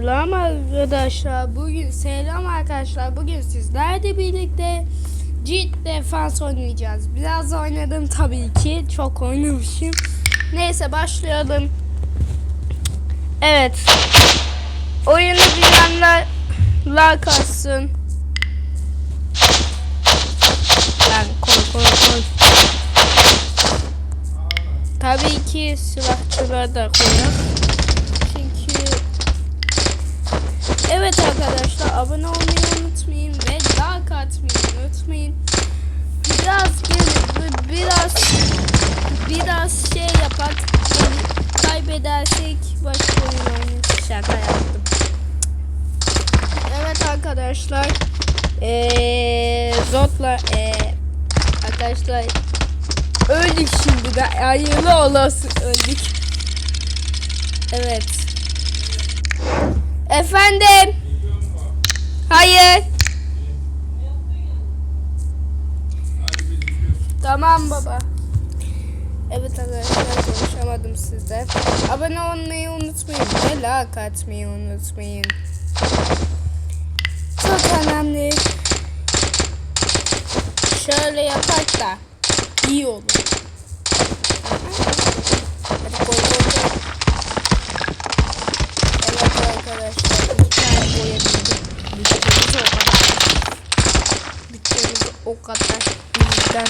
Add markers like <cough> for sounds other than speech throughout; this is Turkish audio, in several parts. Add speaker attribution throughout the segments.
Speaker 1: Selam arkadaşlar. Bugün selam arkadaşlar. Bugün sizlerle birlikte Ciddi defans oynayacağız. Biraz oynadım tabii ki. Çok oynamışım. Neyse başlayalım. Evet. Oyunu bilenler like atsın. Lan koy koy koy. Tabii ki silahçıları da koyalım. Evet arkadaşlar abone olmayı unutmayın ve like atmayı unutmayın. Biraz bir- biraz biraz şey yapak kaybedersek başka oyun. Şaka yaptım. Evet arkadaşlar eee Zotla eee arkadaşlar öldük şimdi de hayırlı olasın öldük. Evet. Efendim. Hayır. Tamam baba. Evet arkadaşlar konuşamadım sizle. Abone olmayı unutmayın ve like atmayı unutmayın. Çok önemli. Şöyle yapak da iyi olur. Hadi koy koy koy. Evet arkadaşlar bir tane boyabildim. Bütçemiz o kadar. Bizden.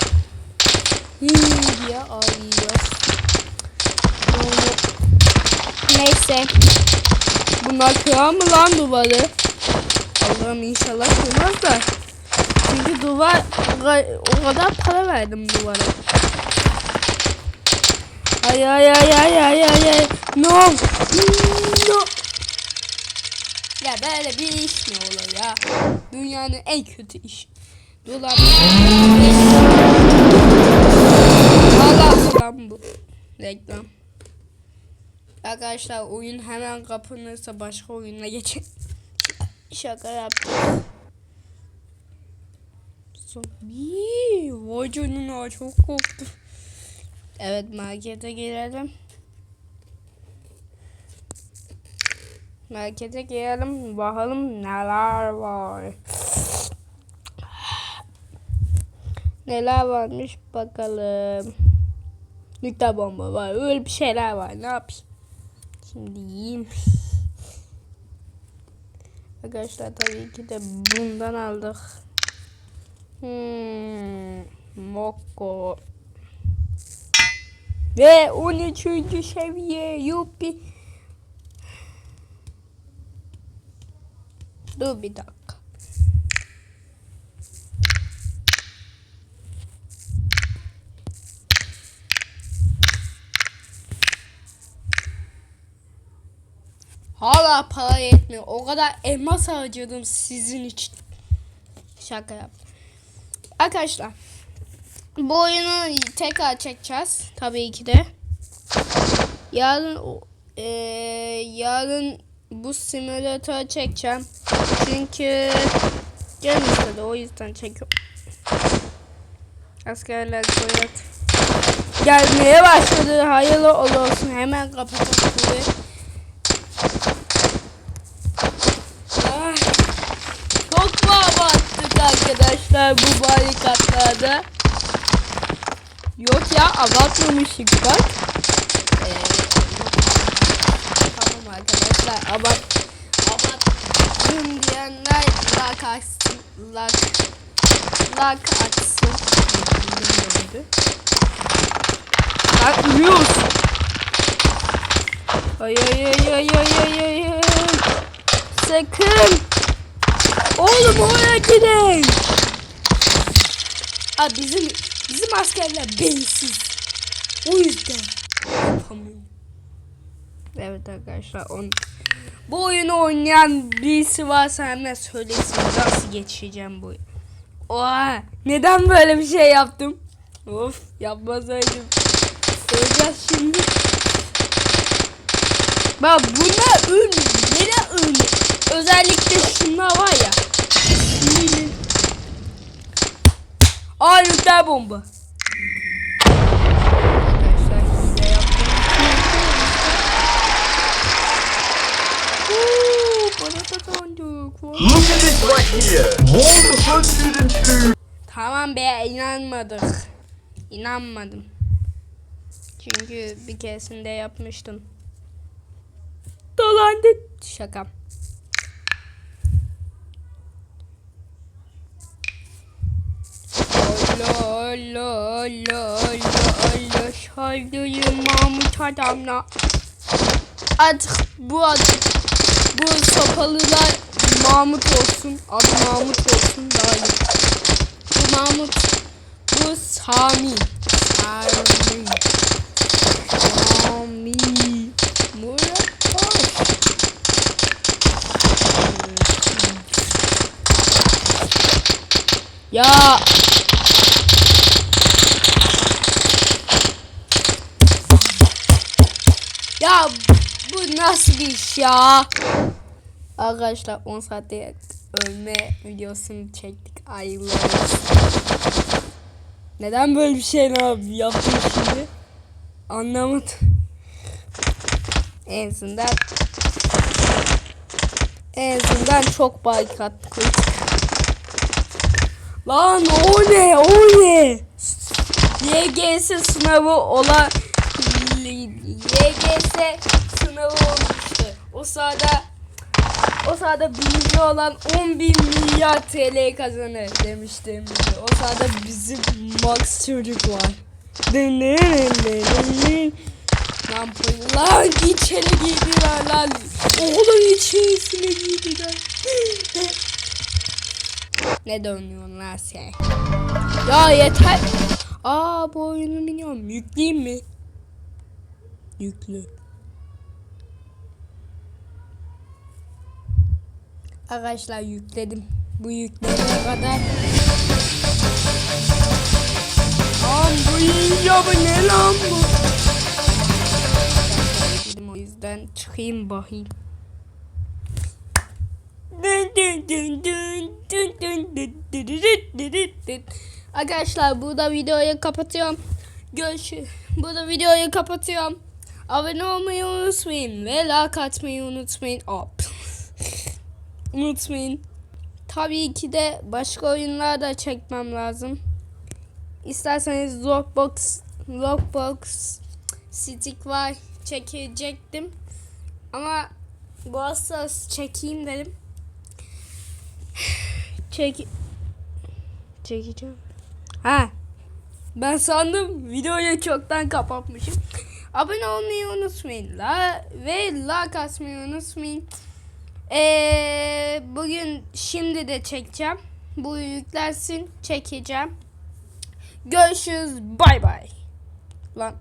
Speaker 1: Diye ağlıyor. Yani, neyse. Bunlar kırar mı lan duvarı? Allah'ım inşallah kırmaz da. Çünkü duvar o kadar para verdim duvara. Ay ay ay ay ay ay ay. No. No. Ya böyle bir iş mi olur ya? Dünyanın en kötü işi. Dolar. Allah lan. Reklam. Arkadaşlar oyun hemen kapanırsa başka oyuna geçin. Şaka yaptım. Zombi. Vay canına çok korktum. Evet markete girelim. Markete girelim bakalım neler var. Neler varmış bakalım. Nükle bomba var. Öyle bir şeyler var. Ne yapayım? Şimdi yiyeyim. Arkadaşlar tabii ki de bundan aldık. Hmm, Mokko. Ve 13. seviye yuppi. Dur bir dakika. Hala para yetmiyor. O kadar elmas harcadım sizin için. Şaka yaptım. Arkadaşlar. Bu oyunu tekrar çekeceğiz. Tabii ki de. Yarın eee, yarın bu simülatörü çekeceğim. Çünkü canım istedi. O yüzden çekiyorum. Askerler koyat. Gelmeye başladı. Hayırlı olsun. Hemen kapatalım. Arkadaşlar bu barikatlarda? Yok ya abartmamışık bak. Ee, tamam arkadaşlar abart abarttım diyenler like atsın. Like, like atsın. Ölüyorsun. Ay ay ay ay ay ay ay ay. Sakın. Oğlum oraya gidin. Abi bizim bizim askerler beyinsiz. O yüzden yapamıyor. Evet arkadaşlar on bu oyunu oynayan birisi varsa hemen söylesin nasıl geçeceğim bu. Oha neden böyle bir şey yaptım? Of yapmasaydım. Öleceğiz şimdi. Bak bunlar ün. Neden ün? Özellikle şunlar var ya. Şunun. Aa nükleer bomba.
Speaker 2: Look at this right here. All the first students who
Speaker 1: Tamam be inanmadık. İnanmadım. Çünkü bir keresinde yapmıştım. Dolandı. Şaka. Allah Allah Allah saldırın Mahmut adamla. Artık bu ad bu sopalılar Mahmut olsun. Adı Mahmut olsun daha iyi. Bu Mahmut. Bu Sami. Sami. Sami. Murat. Ya. Ya bu nasıl bir iş ya? Arkadaşlar 10 saatte ölme videosunu çektik. Ayılar. Neden böyle bir şey yap- yaptım şimdi? Anlamadım. En azından en azından çok barikat koyduk. Lan o ne o ne? YGS sınavı ola YGS sınavı olmuştu. O sırada o sırada birinci olan 10 bin milyar TL kazanır demiştim. O sırada bizim Max çocuk var. Lan içeri girdiler lan. Oğlum içerisine girdiler. <laughs> ne dönüyorsun lan sen? Ya yeter. Aa bu oyunu biliyorum. Yükleyeyim mi? yüklü. Arkadaşlar yükledim. Bu yüklediğe kadar. Lan bu iyi ya bu ne lan bu? O yüzden çıkayım bakayım. Arkadaşlar burada videoyu kapatıyorum. Görüş. Burada videoyu kapatıyorum. Abone olmayı unutmayın ve like atmayı unutmayın. Hop. <laughs> unutmayın. Tabii ki de başka oyunlar da çekmem lazım. İsterseniz Lockbox, Lockbox, Stick var çekecektim. Ama bu hassas çekeyim dedim. <sighs> Çek çekeceğim. Ha. Ben sandım videoyu çoktan kapatmışım. Abone olmayı unutmayın. La ve like atmayı unutmayın. Ee, bugün şimdi de çekeceğim. Bu yüklensin çekeceğim. Görüşürüz. Bay bay. Lan